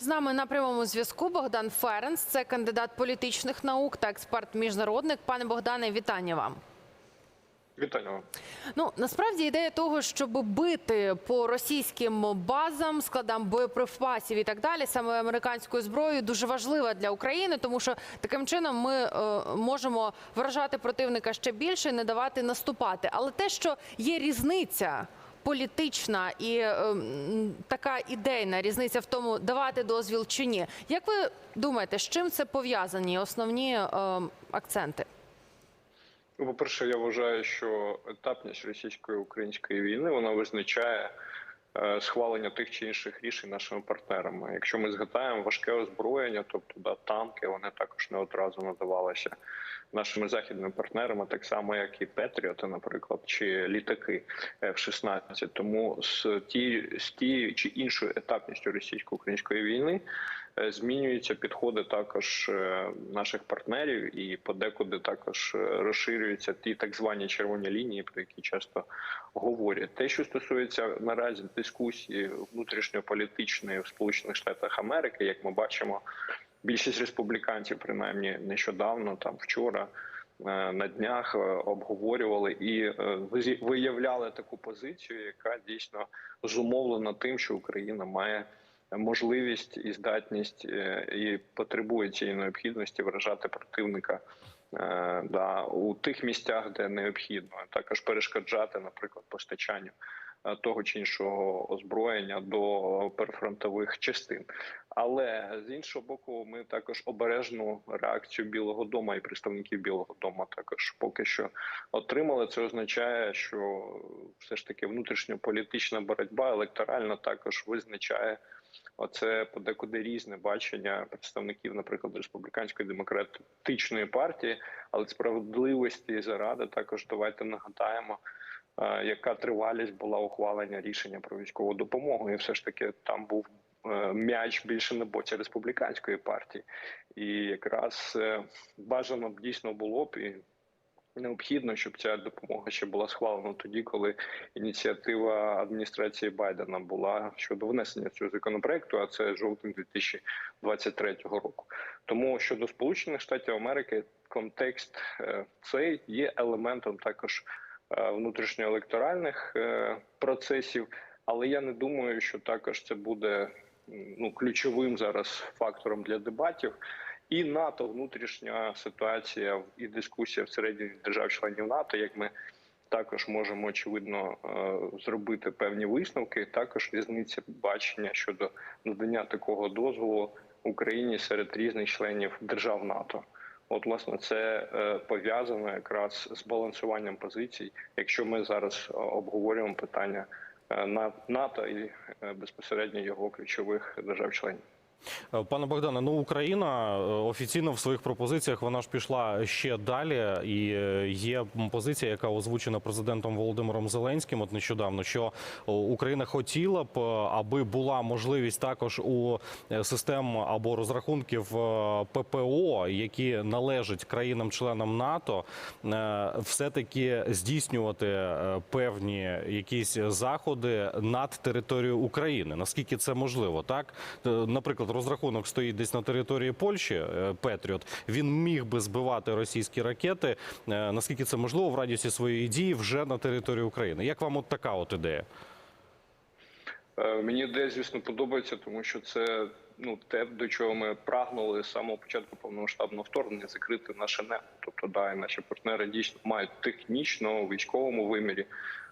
З нами на прямому зв'язку Богдан Ференц, це кандидат політичних наук та експерт-міжнародник. Пане Богдане, вітання вам. Вітаю вам. Ну насправді ідея того, щоб бити по російським базам, складам боєприпасів і так далі, саме американською зброєю, дуже важлива для України, тому що таким чином ми е, можемо вражати противника ще більше, і не давати наступати. Але те, що є різниця. Політична і е, така ідейна різниця в тому, давати дозвіл чи ні. Як ви думаєте, з чим це пов'язані основні е, акценти? Ну, По-перше, я вважаю, що етапність російсько-української війни вона визначає схвалення тих чи інших рішень нашими партнерами. Якщо ми згадаємо важке озброєння, тобто да, танки, вони також не одразу надавалися нашими західними партнерами, так само як і Петріоти, наприклад, чи літаки F-16. Тому з тією з тією чи іншою етапністю російсько-української війни е, змінюються підходи також е, наших партнерів, і подекуди також е, розширюються ті так звані червоні лінії, про які часто говорять. Те, що стосується наразі дискусії внутрішньополітичної в Сполучених Штатах Америки, як ми бачимо, більшість республіканців, принаймні нещодавно, там вчора. е, На днях е, обговорювали і е, виявляли таку позицію, яка дійсно зумовлена тим, що Україна має можливість і здатність е, і потребує цієї необхідності вражати противника е, да, у тих місцях, де необхідно, також перешкоджати, наприклад, постачанню е, того чи іншого озброєння до перефронтових частин. Але з іншого боку, ми також обережну реакцію Білого Дому і представників Білого Дому також поки що отримали. Це означає, що все ж таки внутрішньополітична боротьба електоральна також визначає. Оце подекуди різне бачення представників, наприклад, республіканської демократичної партії, але справедливості заради також давайте нагадаємо, е, яка тривалість була ухвалення рішення про військову допомогу, і все ж таки там був е, м'яч більше на боці республіканської партії, і якраз е, бажано б дійсно було б і необхідно, щоб ця допомога ще була схвалена тоді, коли ініціатива адміністрації Байдена була щодо внесення цього законопроекту, а це жовтень 2023 року. Тому щодо Сполучених Штатів Америки, контекст е, цей є елементом також е, внутрішньоелекторальних е, процесів, але я не думаю, що також це буде ну ключовим зараз фактором для дебатів. І НАТО, внутрішня ситуація і дискусія всередині держав-членів НАТО, як ми також можемо очевидно е, зробити певні висновки. Також різниця бачення щодо надання такого дозволу Україні серед різних членів держав НАТО. От, власне, це е, пов'язано якраз з балансуванням позицій, якщо ми зараз е, обговорюємо питання НАТО і безпосередньо його ключових держав-членів. Е, Пане Богдане, ну Україна е, офіційно в своїх пропозиціях вона ж пішла ще далі, і е, є позиція, яка озвучена президентом Володимиром Зеленським. От нещодавно, що Україна хотіла б, аби була можливість також у систем або розрахунків ППО, які належать країнам-членам НАТО, все таки здійснювати певні якісь заходи над територією України. Наскільки це можливо, так Е, розрахунок стоїть десь на території Польщі. е, Петріот він міг би збивати російські ракети. е, Наскільки це можливо в радіусі своєї дії вже на території України? Як вам от така от ідея? Е, Мені ідея, звісно, подобається, тому що це ну те, до чого ми прагнули з самого початку повномасштабного вторгнення, закрити наше небо. Тобто, да, і наші партнери дійсно мають технічно у військовому вимірі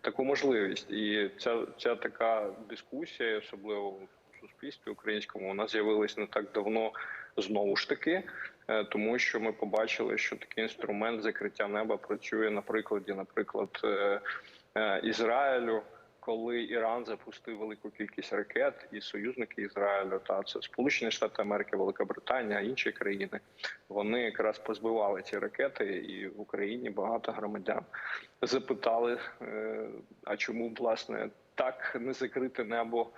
таку можливість. І ця, ця така дискусія, особливо суспільстві українському, вона з'явилась не так давно знову ж таки. е, Тому що ми побачили, що такий інструмент закриття неба працює на прикладі, наприклад, е, е, Ізраїлю, коли Іран запустив велику кількість ракет, і союзники Ізраїлю, та це Сполучені Штати Америки, Велика Британія, інші країни, вони якраз позбивали ці ракети, і в Україні багато громадян запитали, а чому власне так не закрите небо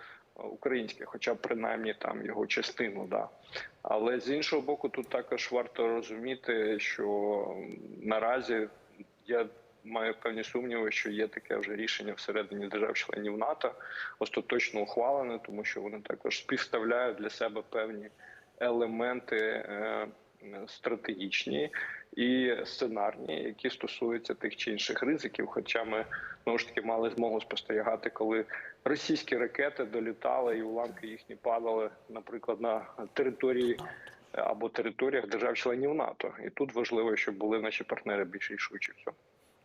українське, хоча принаймні там його частину, да. Але з іншого боку, тут також варто розуміти, що наразі я маю певні сумніви, що є таке вже рішення всередині держав-членів НАТО, остаточно ухвалене, тому що вони також співставляють для себе певні елементи е, стратегічні і сценарні, які стосуються тих чи інших ризиків. Хоча ми знову ж таки мали змогу спостерігати, коли російські ракети долітали і уламки їхні падали, наприклад, на території або територіях держав-членів НАТО. І тут важливо, щоб були наші партнери більш рішучі в цьому.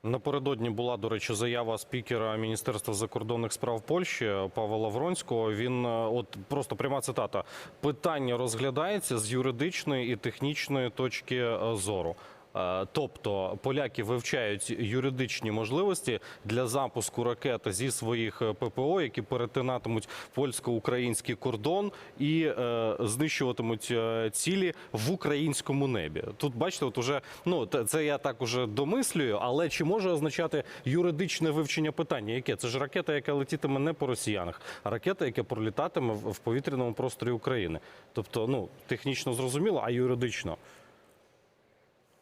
Напередодні була, до речі, заява спікера Міністерства закордонних справ Польщі Павла Вронського. Він е, от просто пряма цитата: питання розглядається з юридичної і технічної точки е, зору. Е, Тобто поляки вивчають юридичні можливості для запуску ракет зі своїх е, ППО, які перетинатимуть польсько-український кордон і е, знищуватимуть е, цілі в українському небі. Тут бачите, от уже ну це я так уже домислюю, але чи може означати юридичне вивчення питання? Яке це ж ракета, яка летітиме не по росіянах, а ракета, яка пролітатиме в повітряному просторі України? Тобто, ну технічно зрозуміло, а юридично.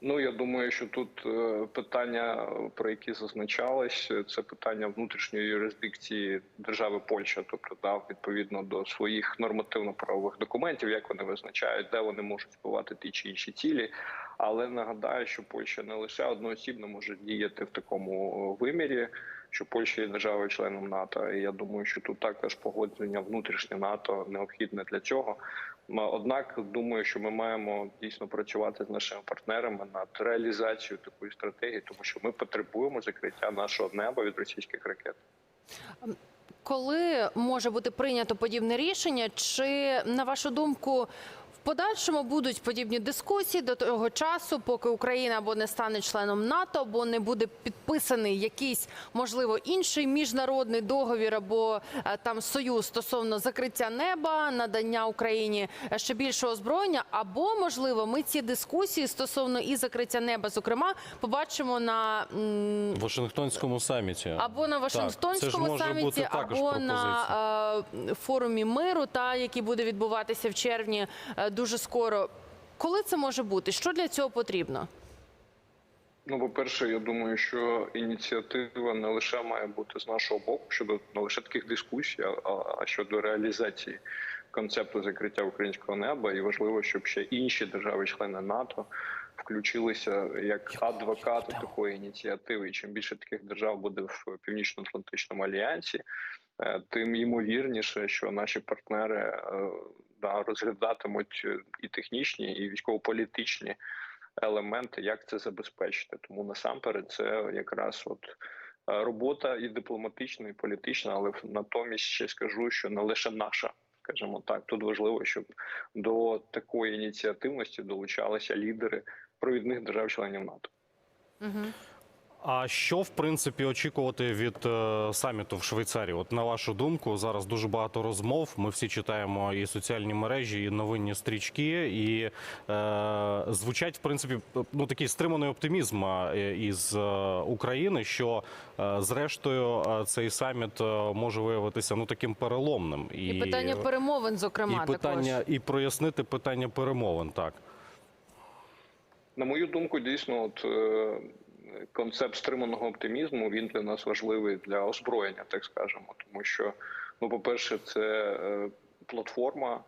Ну я думаю, що тут е, питання, про які зазначались, е, це питання внутрішньої юрисдикції держави Польща, тобто да, відповідно до своїх нормативно-правових документів, як вони визначають, де вони можуть збивати ті чи інші цілі. Але нагадаю, що Польща не лише одноосібно може діяти в такому е, вимірі. Що Польща є державою членом НАТО, і я думаю, що тут також погодження внутрішнє НАТО необхідне для цього. Однак думаю, що ми маємо дійсно працювати з нашими партнерами над реалізацією такої стратегії, тому що ми потребуємо закриття нашого неба від російських ракет. Коли може бути прийнято подібне рішення? Чи на вашу думку подальшому будуть подібні дискусії до того часу, поки Україна або не стане членом НАТО, або не буде підписаний якийсь можливо інший міжнародний договір або е, там союз стосовно закриття неба, надання Україні е, ще більшого озброєння, або можливо ми ці дискусії стосовно і закриття неба, зокрема, побачимо на Вашингтонському саміті. або на Вашингтонському саміті, або на е, форумі миру, та який буде відбуватися в червні дуже скоро. Коли це може бути? Що для цього потрібно? Ну, по-перше, я думаю, що ініціатива не лише має бути з нашого боку щодо не лише таких дискусій, а, а щодо реалізації концепту закриття українського неба. І важливо, щоб ще інші держави-члени НАТО включилися як адвокати такої ініціативи. І чим більше таких держав буде в північно-атлантичному альянсі, тим ймовірніше, що наші партнери е, да, розглядатимуть е, і технічні, і військово-політичні елементи, як це забезпечити. Тому насамперед це якраз от е, робота і дипломатична, і політична, але натомість ще скажу, що не лише наша. Скажімо так, тут важливо, щоб до такої ініціативності долучалися лідери провідних держав-членів НАТО. Угу. А що в принципі очікувати від е, саміту в Швейцарії? От на вашу думку, зараз дуже багато розмов. Ми всі читаємо і соціальні мережі, і новинні стрічки, і е, звучать в принципі ну такий стриманий оптимізм е, із е, України, що е, зрештою цей саміт може виявитися ну таким переломним І, питання перемовин, зокрема, і питання, також. і прояснити питання перемовин. Так На мою думку, дійсно, от е, концепт стриманого оптимізму він для нас важливий для озброєння, так скажемо, тому що, ну, по-перше, це е, платформа,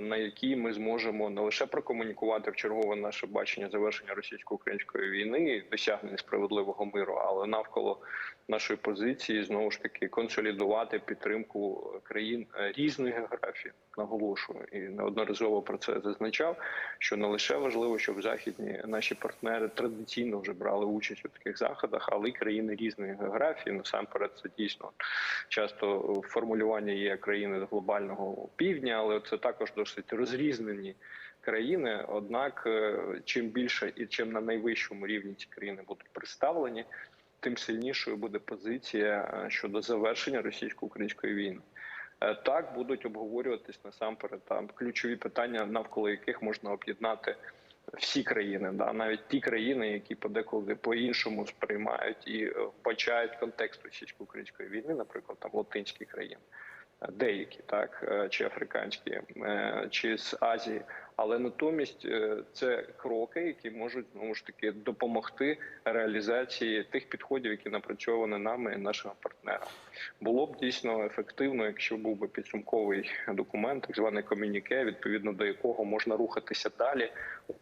на якій ми зможемо не лише прокомунікувати в чергове наше бачення завершення російсько-української війни досягнення справедливого миру, але навколо нашої позиції знову ж таки консолідувати підтримку країн е, різної географії. Наголошую і неодноразово про це зазначав. Що не лише важливо, щоб західні наші партнери традиційно вже брали участь у таких заходах, але й країни різної географії. Насамперед, це дійсно часто формулювання є країни глобального півдня, але це також досить розрізнені країни. Однак, е, чим більше і чим на найвищому рівні ці країни будуть представлені, тим сильнішою буде позиція е, щодо завершення російсько-української війни. Е, Так будуть обговорюватись насамперед там ключові питання, навколо яких можна об'єднати всі країни, да навіть ті країни, які подеколи по-іншому сприймають і вбачають контекст російсько-української війни, наприклад, там латинські країни, деякі так е, чи африканські, е, чи з Азії. Але натомість е, це кроки, які можуть знову ж таки допомогти реалізації тих підходів, які напрацьовані нами і нашими партнерами. Було б дійсно ефективно, якщо був би підсумковий документ, так званий комюніке, відповідно до якого можна рухатися далі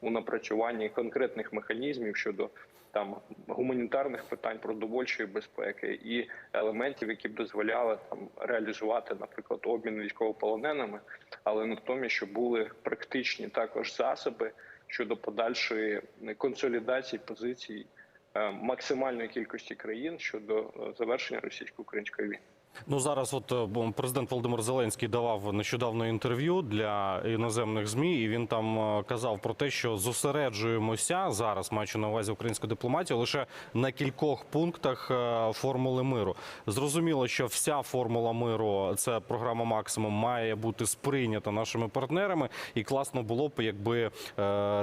у напрацюванні конкретних механізмів щодо там гуманітарних питань продовольчої безпеки і елементів, які б дозволяли там реалізувати, наприклад, обмін військовополоненими, але натомість, щоб були практичні також засоби щодо подальшої консолідації позицій е, максимальної кількості країн щодо е, завершення російсько-української війни. Ну зараз, от е, президент Володимир Зеленський давав нещодавно інтерв'ю для іноземних змі, і він там е, казав про те, що зосереджуємося зараз, маючи на увазі українську дипломатію, лише на кількох пунктах е, формули миру. Зрозуміло, що вся формула миру, це програма максимум, має бути сприйнята нашими партнерами, і класно було б, якби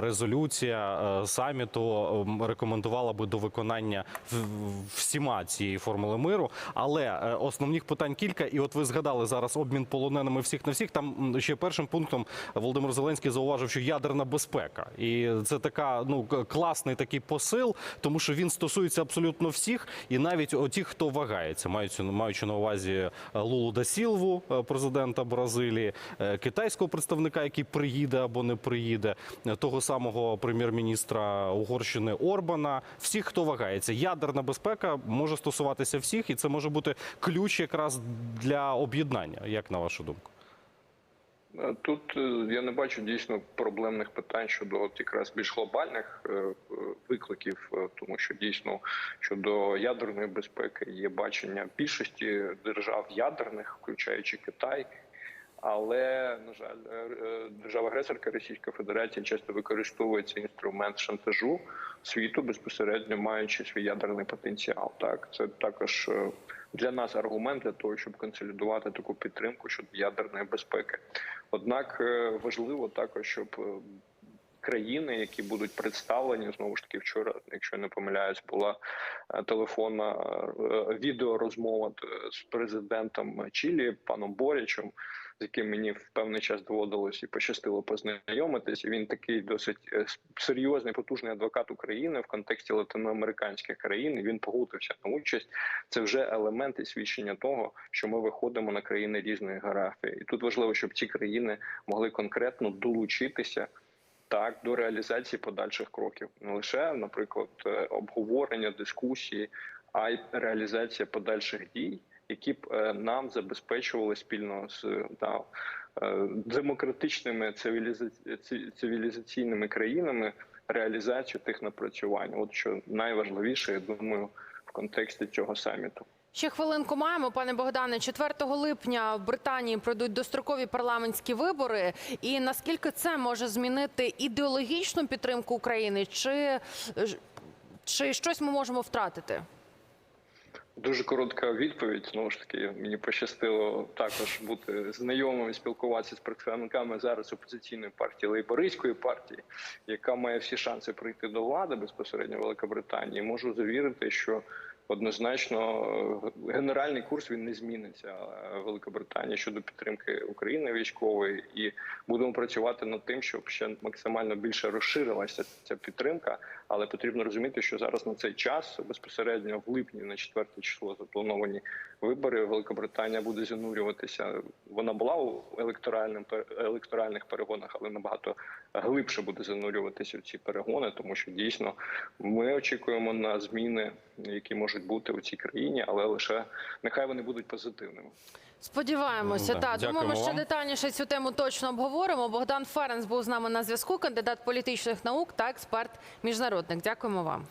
резолюція саміту рекомендувала би до виконання всіма цієї формули миру. Але е, основних питань кілька, і от ви згадали зараз обмін полоненими всіх на всіх. Там ще першим пунктом Володимир Зеленський зауважив, що ядерна безпека, і це така ну класний такий посил, тому що він стосується абсолютно всіх, і навіть ті, хто вагається, маючи, маючи на увазі е, Лулу да Сілву, е, президента Бразилії, е, китайського представника, який приїде або не приїде, того самого прем'єр-міністра Угорщини Орбана. Всіх, хто вагається, ядерна безпека може стосуватися всіх, і це може бути ключ якраз для об'єднання. Як на вашу думку? Е, Тут е, я не бачу дійсно проблемних питань щодо от якраз більш глобальних е, викликів, тому що дійсно щодо ядерної безпеки є бачення більшості держав ядерних, включаючи Китай. Але на жаль, держава-агресорка Російська Федерація часто використовує цей інструмент шантажу світу безпосередньо маючи свій ядерний потенціал. Так це також для нас аргумент для того, щоб консолідувати таку підтримку щодо ядерної безпеки. Однак е, важливо також, щоб е, країни, які будуть представлені знову ж таки вчора, якщо не помиляюсь, була е, телефонна відеорозмова з президентом Чилі, паном Борічем, з яким мені в певний час доводилось і пощастило познайомитись. Він такий досить е, серйозний, потужний адвокат України в контексті латиноамериканських країн. і Він погодився на участь. Це вже елемент і свідчення того, що ми виходимо на країни різної географії. І тут важливо, щоб ці країни могли конкретно долучитися. Так, до реалізації подальших кроків не лише, наприклад, е, обговорення, дискусії, а й реалізація подальших дій, які б е, нам забезпечували спільно з да, е, демократичними цивіліза- цивілізаційними країнами реалізацію тих напрацювань. От що найважливіше, я думаю, в контексті цього саміту. Ще хвилинку маємо, пане Богдане. 4 липня в Британії пройдуть дострокові парламентські вибори. І наскільки це може змінити ідеологічну підтримку України, чи, чи щось ми можемо втратити? Дуже коротка відповідь. Знову ж таки, мені пощастило також бути знайомим спілкуватися з представниками зараз опозиційної партії лейбористської партії, яка має всі шанси прийти до влади безпосередньо в Великобританії. Можу завірити, що однозначно е, генеральний курс він не зміниться е, в Великобританії щодо підтримки України військової, і будемо працювати над тим, щоб ще максимально більше розширилася ця підтримка. Але потрібно розуміти, що зараз на цей час безпосередньо в липні на 4 число заплановані вибори. Великобританія буде занурюватися. Вона була у електоральним електоральних перегонах, але набагато глибше буде занурюватися в ці перегони, тому що дійсно ми очікуємо на зміни, які можуть бути у цій країні, але лише нехай вони будуть позитивними. Сподіваємося, Да, так. Думаю, ми дякуємо ще вам. детальніше цю тему точно обговоримо. Богдан Ференс був з нами на зв'язку, кандидат політичних наук та експерт міжнародник. Дякуємо вам.